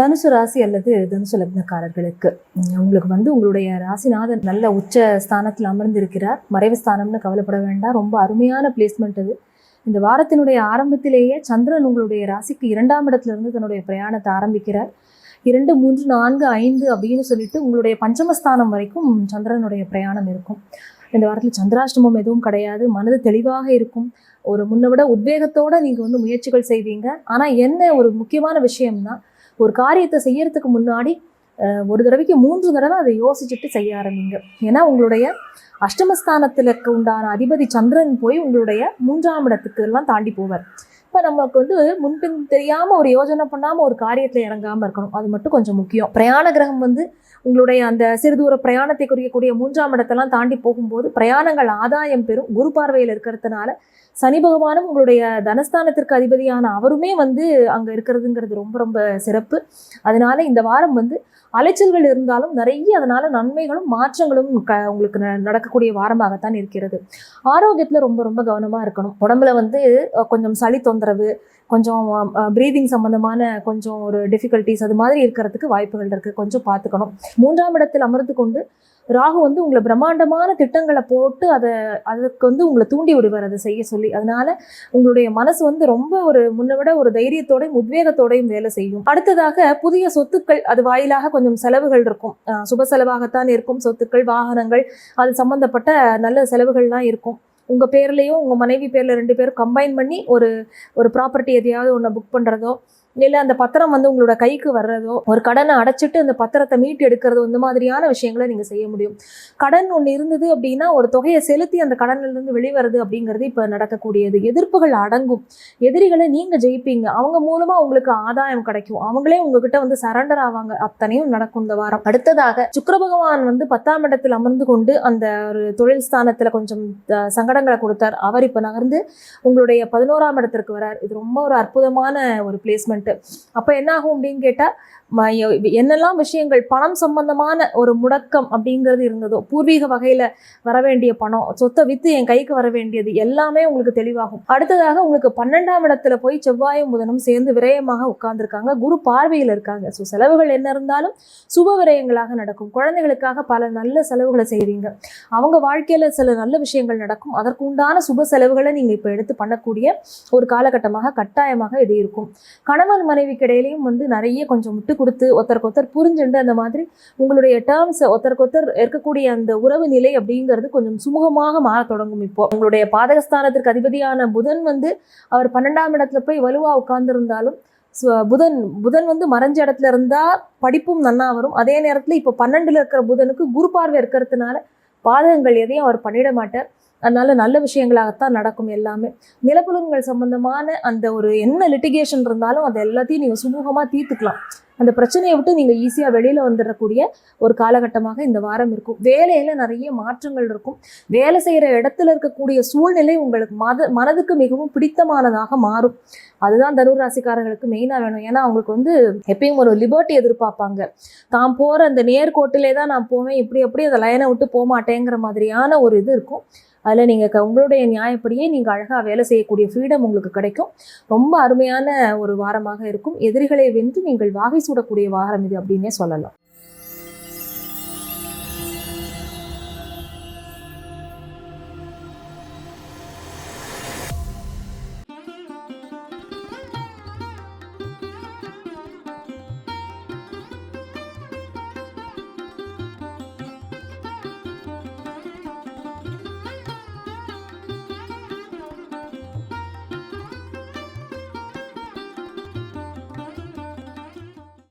தனுசு ராசி அல்லது தனுசு லக்னக்காரர்களுக்கு. உங்களுக்கு வந்து உங்களுடைய ராசிநாதன் நல்ல உச்ச ஸ்தானத்தில் அமர்ந்திருக்கிறார். மறைவு ஸ்தானம்னு கவலைப்பட வேண்டாம். ரொம்ப அருமையான பிளேஸ்மெண்ட் அது. இந்த வாரத்தினுடைய ஆரம்பத்திலேயே சந்திரன் உங்களுடைய ராசிக்கு இரண்டாம் இடத்துல இருந்து தன்னுடைய பிரயாணத்தை ஆரம்பிக்கிறார். இரண்டு மூன்று நான்கு ஐந்து அப்படின்னு சொல்லிட்டு உங்களுடைய பஞ்சமஸ்தானம் வரைக்கும் சந்திரனுடைய பிரயாணம் இருக்கும். இந்த வாரத்தில் சந்திராஷ்டமம் எதுவும் கிடையாது. மனது தெளிவாக இருக்கும். ஒரு முன்னை விட உத்வேகத்தோடு நீங்கள் வந்து முயற்சிகள் செய்வீங்க. ஆனால் என்ன ஒரு முக்கியமான விஷயம்னா ஒரு காரியத்தை செய்யறதுக்கு முன்னாடி ஒரு தடவைக்கு மூன்று தடவை அதை யோசிச்சுட்டு செய்ய ஆரம்பிங்க. ஏன்னா உங்களுடைய அஷ்டமஸ்தானத்தில் உண்டான அதிபதி சந்திரன் போய் உங்களுடைய மூன்றாம் இடத்துக்கு எல்லாம் தாண்டி போவார். இப்போ நமக்கு வந்து முன்பின் தெரியாமல் ஒரு யோஜனை பண்ணாமல் ஒரு காரியத்தில் இறங்காமல் இருக்கணும். அது மட்டும் கொஞ்சம் முக்கியம். பிரயாண கிரகம் வந்து உங்களுடைய அந்த சிறுதூர பிரயாணத்தை குறிக்கக்கூடிய மூன்றாம் இடத்தெல்லாம் தாண்டி போகும்போது பிரயாணங்கள் ஆதாயம் பெறும். குரு பார்வையில் இருக்கிறதுனால சனி பகவானும் உங்களுடைய தனஸ்தானத்திற்கு அதிபதியான அவருமே வந்து அங்கே இருக்கிறதுங்கிறது ரொம்ப ரொம்ப சிறப்பு. அதனால இந்த வாரம் வந்து அலைச்சல்கள் இருந்தாலும் நிறைய அதனால நன்மைகளும் மாற்றங்களும் க உங்களுக்கு ந- நடக்கக்கூடிய வாரமாகத்தான் இருக்கிறது. ஆரோக்கியத்தில் ரொம்ப ரொம்ப கவனமாக இருக்கணும். உடம்புல வந்து கொஞ்சம் சளி தொந்தரவு கொஞ்சம் ப்ரீதிங் சம்மந்தமான கொஞ்சம் ஒரு டிஃபிகல்ட்டிஸ் அது மாதிரி இருக்கிறதுக்கு வாய்ப்புகள் இருக்குது கொஞ்சம் பார்த்துக்கணும். மூன்றாம் இடத்தில் அமர்ந்து கொண்டு ராகு வந்து உங்களை பிரம்மாண்டமான திட்டங்களை போட்டு அதை அதுக்கு வந்து உங்களை தூண்டி விடுவார் அதை செய்ய சொல்லி. அதனால உங்களுடைய மனசு வந்து ரொம்ப ஒரு முன்ன விட ஒரு தைரியத்தோடையும் உத்வேகத்தோடையும் வேலை செய்யும். அடுத்ததாக புதிய சொத்துக்கள் அது வாயிலாக கொஞ்சம் செலவுகள் இருக்கும். சுப செலவாகத்தான் இருக்கும். சொத்துக்கள் வாகனங்கள் அது சம்பந்தப்பட்ட நல்ல செலவுகள்லாம் இருக்கும். உங்கள் பேர்லேயும் உங்கள் மனைவி பேரில் ரெண்டு பேரும் கம்பைன் பண்ணி ஒரு ஒரு ப்ராப்பர்ட்டி எதையாவது ஒன்று புக் பண்ணுறதோ இல்லை அந்த பத்திரம் வந்து உங்களோட கைக்கு வர்றதோ ஒரு கடனை அடைச்சிட்டு அந்த பத்திரத்தை மீட்டு எடுக்கிறதோ இந்த மாதிரியான விஷயங்களை நீங்கள் செய்ய முடியும். கடன் ஒன்று இருந்தது அப்படின்னா ஒரு தொகையை செலுத்தி அந்த கடனிலிருந்து வெளிவருது அப்படிங்கிறது இப்போ நடக்கக்கூடியது. எதிர்ப்புகள் அடங்கும். எதிரிகளை நீங்கள் ஜெயிப்பீங்க. அவங்க மூலமாக உங்களுக்கு ஆதாயம் கிடைக்கும். அவங்களே உங்ககிட்ட வந்து சரண்டர் ஆவாங்க. அத்தனையும் நடக்கும் இந்த வாரம். அடுத்ததாக சுக்கர பகவான் வந்து பத்தாம் இடத்தில் அமர்ந்து கொண்டு அந்த ஒரு தொழில் ஸ்தானத்தில் கொஞ்சம் சங்கடங்களை கொடுத்தார். அவர் இப்போ நகர்ந்து உங்களுடைய பதினோராம் இடத்திற்கு வரார். இது ரொம்ப ஒரு அற்புதமான ஒரு பிளேஸ்மெண்ட்டு அப்போ என்ன ஆகும் அப்படின்னு கேட்டால் என்னெல்லாம் விஷயங்கள் பணம் சம்பந்தமான ஒரு முடக்கம் அப்படிங்கிறது இருந்ததோ பூர்வீக வகையில் வர வேண்டிய பணம் சொத்தை விற்று என் கைக்கு வர வேண்டியது எல்லாமே உங்களுக்கு தெளிவாகும். அடுத்ததாக உங்களுக்கு பன்னெண்டாம் இடத்துல போய் செவ்வாயும் புதனும் சேர்ந்து விரயமாக உட்கார்ந்துருக்காங்க. குரு பார்வையில் இருக்காங்க. ஸோ செலவுகள் என்ன இருந்தாலும் சுப விரயங்களாக நடக்கும். குழந்தைகளுக்காக பல நல்ல செலவுகளை செய்வீங்க. அவங்க வாழ்க்கையில் சில நல்ல விஷயங்கள் நடக்கும். அதற்கு உண்டான சுப செலவுகளை நீங்கள் இப்போ எடுத்து பண்ணக்கூடிய ஒரு காலகட்டமாக கட்டாயமாக இது இருக்கும். கணவன் மனைவிக்கு இடையிலையும் வந்து நிறைய கொஞ்சம் விட்டு கொடுத்து ஒருத்தருக்கு ஒருத்தர் புரிஞ்சுண்டு அந்த மாதிரி உங்களுடைய டேர்ம்ஸ் ஒருத்தருக்கு ஒருத்தர் இருக்கக்கூடிய அந்த உறவு நிலை அப்படிங்கிறது கொஞ்சம் சுமூகமாக மாற தொடங்கும் இப்போ. உங்களுடைய பாதகஸ்தானத்திற்கு அதிபதியான புதன் வந்து அவர் பன்னெண்டாம் இடத்துல போய் வலுவாக உட்கார்ந்துருந்தாலும் புதன் புதன் வந்து மறைஞ்ச இடத்துல இருந்தால் படிப்பும் நன்னா வரும். அதே நேரத்தில் இப்போ பன்னெண்டில் இருக்கிற புதனுக்கு குரு பார்வை இருக்கிறதுனால பாதகங்கள் எதையும் அவர் பண்ணிட மாட்டார். அதனால நல்ல விஷயங்களாகத்தான் நடக்கும் எல்லாமே. நிலப்புலன்கள் சம்பந்தமான அந்த ஒரு என்ன லிட்டிகேஷன் இருந்தாலும் அதை எல்லாத்தையும் நீங்கள் சுமூகமாக தீர்த்துக்கலாம். அந்த பிரச்சனையை விட்டு நீங்கள் ஈஸியாக வெளியில் வந்துடக்கூடிய ஒரு காலகட்டமாக இந்த வாரம் இருக்கும். வேலையில் நிறைய மாற்றங்கள் இருக்கும். வேலை செய்கிற இடத்துல இருக்கக்கூடிய சூழ்நிலை உங்களுக்கு மத மனதுக்கு மிகவும் பிடித்தமானதாக மாறும். அதுதான் தரூர் ராசிக்காரர்களுக்கு மெயினாக வேணும். ஏன்னா அவங்களுக்கு வந்து எப்பயும் ஒரு லிபர்ட்டி எதிர்பார்ப்பாங்க. தான் போகிற அந்த நேர்கோட்டிலே தான் நான் போவேன். இப்படி எப்படி அந்த லைனை விட்டு போக மாட்டேங்கிற மாதிரியான ஒரு இது இருக்கும். அதில் நீங்கள் உங்களுடைய நியாயப்படியே நீங்கள் அழகாக வேலை செய்யக்கூடிய ஃப்ரீடம் உங்களுக்கு கிடைக்கும். ரொம்ப அருமையான ஒரு வாரமாக இருக்கும். எதிரிகளை வென்று நீங்கள் வாகை சூடக்கூடிய வாரம் இது அப்படின்னே சொல்லலாம்.